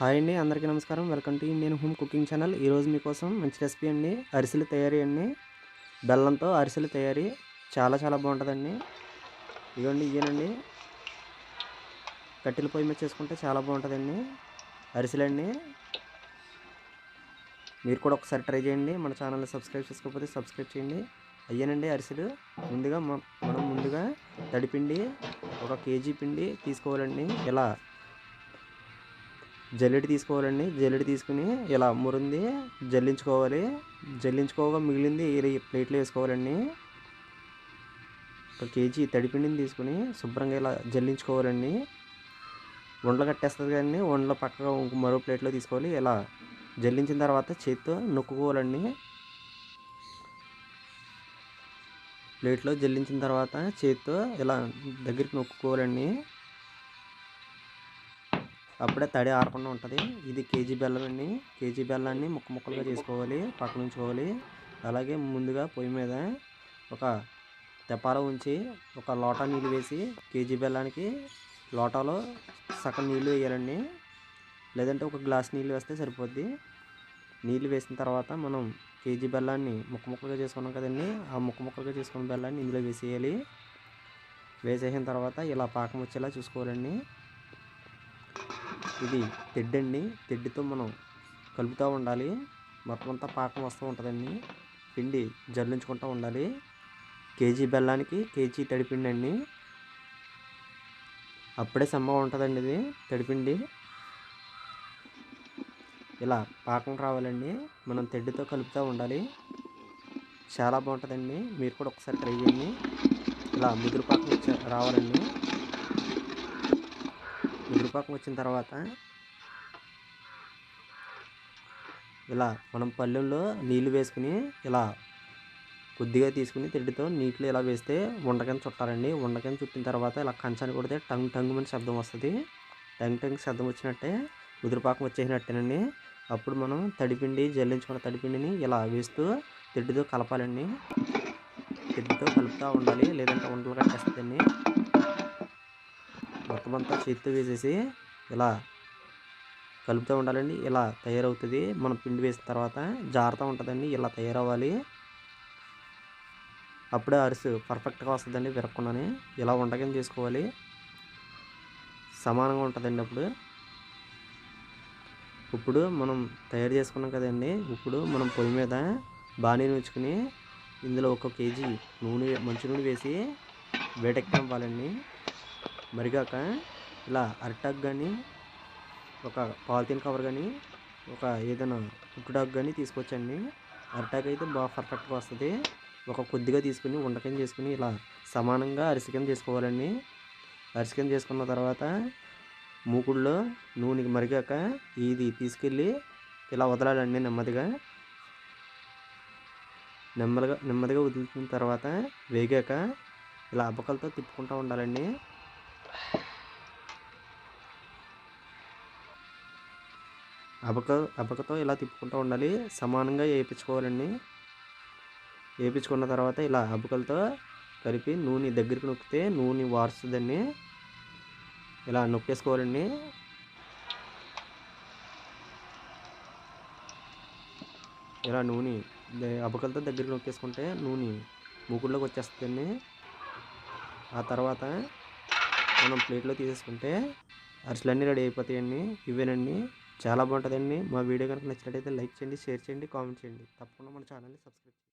Hi అండి అందరికీ నమస్కారం. Welcome to Indian home cooking channel. ఈరోజు మీకోసం మంచి రెసిపీ అండి. అరిసెలు తయారీ అండి. బెల్లంతో అరిసెలు తయారీ. చాలా చాలా బాగుంటుందండి. ఇదిగోండి ఇయ్యనండి. కట్టెల పొయ్యి మీద చేసుకుంటే చాలా బాగుంటుందండి. అరిసెలండి. మీరు కూడా ఒకసారి ట్రై చేయండి. మన ఛానల్ని సబ్స్క్రైబ్ చేసుకోకపోతే సబ్స్క్రైబ్ చేయండి. అయ్యానండి అరిసెలు. ముందుగా మనం ముందుగా తడిపిండి ఒక కేజీ పిండి తీసుకోవాలండి. ఇలా జల్లెడి తీసుకోవాలండి. జల్లెడి తీసుకుని ఇలా మురింది జల్లించుకోవాలి. జల్లించుకోగా మిగిలింది ఈ ప్లేట్లో వేసుకోవాలండి. ఒక కేజీ తడిపిండిని తీసుకుని శుభ్రంగా ఇలా జల్లించుకోవాలండి. ఉండలు కట్టేస్తుంది కానీ ఉండలు పక్కగా మరో ప్లేట్లో తీసుకోవాలి. ఇలా జల్లించిన తర్వాత చేతితో నొక్కుకోవాలండి. ప్లేట్లో జల్లించిన తర్వాత చేతితో ఇలా దగ్గరికి నొక్కుకోవాలండి. అప్పుడే తడి ఆరకుండా ఉంటుంది. ఇది కేజీ బెల్లం అండి కేజీ బెల్లాన్ని ముక్క ముక్కలుగా చేసుకోవాలి. పక్కన ఉంచుకోవాలి. అలాగే ముందుగా పొయ్యి మీద ఒక తెపార ఉంచి ఒక లోటా నీళ్ళు వేసి కేజీ బెల్లానికి లోటాలో సగం నీళ్ళు వేయాలండి. లేదంటే ఒక గ్లాస్ నీళ్ళు వేస్తే సరిపోద్ది. నీళ్ళు వేసిన తర్వాత మనం కేజీ బెల్లాన్ని ముక్క ముక్కలుగా చేసుకున్నాం కదండి. ఆ ముక్క ముక్కలుగా చేసుకున్న బెల్లాన్ని ఇందులో వేసేయాలి. వేసేసిన తర్వాత ఇలా పాకం వచ్చేలా చూసుకోవాలండి. ఇది తెడ్డండి. తెడ్డితో మనం కలుపుతూ ఉండాలి. మొత్తం అంతా పాకం వస్తూ ఉంటుందండి. పిండి జల్లించుకుంటూ ఉండాలి. కేజీ బెల్లానికి కేజీ తడిపిండి అండి అప్పుడే సమ్మగా ఉంటుందండి ఇది తడిపిండి. ఇలా పాకం రావాలండి. మనం తెడ్డితో కలుపుతూ ఉండాలి. చాలా బాగుంటుందండి. మీరు కూడా ఒకసారి ట్రై చేయండి. ఇలా ముదురు పాకం వచ్చే- రావాలండి. ముదిరిపాకం వచ్చిన తర్వాత ఇలా మనం పళ్ళెంలో నీళ్ళు వేసుకుని ఇలా కొద్దిగా తీసుకుని తిడ్డితో నీటిలో ఇలా వేస్తే ఉండకని చుట్టాలండి. ఉండకని చుట్టిన తర్వాత ఇలా కంచాన్ని కొడితే టంగ్ టంగ్ అని శబ్దం వస్తుంది. టంగ్ టంగ్ శబ్దం వచ్చినట్టే ముదిరిపాకం వచ్చేసినట్టేనండి. అప్పుడు మనం తడిపిండి జల్లించుకున్న తడిపిండిని ఇలా వేస్తూ తిడ్డుతో కలపాలండి. తిడ్డుతో కలుపుతూ ఉండాలి. లేదంటే ఉండలు కట్టేస్తుందండి. మొత్తం అంతా చేతితో వేసేసి ఇలా కలుపుతూ ఉండాలండి. ఇలా తయారవుతుంది. మనం పిండి వేసిన తర్వాత జారుతూ ఉంటుందండి. ఇలా తయారవ్వాలి. అప్పుడే అరుసు పర్ఫెక్ట్గా వస్తుందండి విరక్కుండానే. ఇలా వంటకం చేసుకోవాలి. సమానంగా ఉంటుందండి అప్పుడు. ఇప్పుడు మనం తయారు చేసుకున్నాం కదండి. ఇప్పుడు మనం పొయ్యి మీద బాణీని ఉంచుకుని ఇందులో ఒక కేజీ నూనె మంచి నూనె వేసి వేడెక్కనివ్వాలండి మరిగాక ఇలా అరిటాక్ కానీ ఒక పాలిథిన్ కవర్ కానీ ఒక ఏదైనా కుట్టుడాక్ కానీ తీసుకొచ్చండి. అరిటాక్ అయితే బాగా పర్ఫెక్ట్గా వస్తుంది. ఒక కొద్దిగా తీసుకుని ఉండకం చేసుకుని ఇలా సమానంగా అరిసికం చేసుకోవాలండి. అరిసికం చేసుకున్న తర్వాత మూకుడులో నూనె మరిగాక ఇది తీసుకెళ్ళి ఇలా వదలాలండి నెమ్మదిగా. నెమ్మదిగా నెమ్మదిగా వదులుతున్న తర్వాత వేగాక ఇలా అబ్బకలతో తిప్పుకుంటూ ఉండాలండి. అబక అబకతో ఇలా తిప్పుకుంటూ ఉండాలి. సమానంగా వేయించుకోవాలండి వేయించుకున్న తర్వాత ఇలా అబకలతో కలిపి నూనె దగ్గరికి నొక్కితే నూనె వారుస్తుందండి ఇలా నొక్కేసుకోవాలండి. ఇలా నూనె అబకలతో దగ్గరికి నొక్కేసుకుంటే నూనె మూకుడులోకి వచ్చేస్తుందండి. ఆ తర్వాత మనం ప్లేట్లో తీసేసుకుంటే అరిసెలన్నీ రెడీ అయిపోతాయండి. ఇవేనండి. చాలా బాగుంటుందండి. మా వీడియో కనుక నచ్చినట్టయితే లైక్ చేయండి షేర్ చేయండి కామెంట్ చేయండి. తప్పకుండా మన ఛానల్ని సబ్స్క్రైబ్ చేయండి.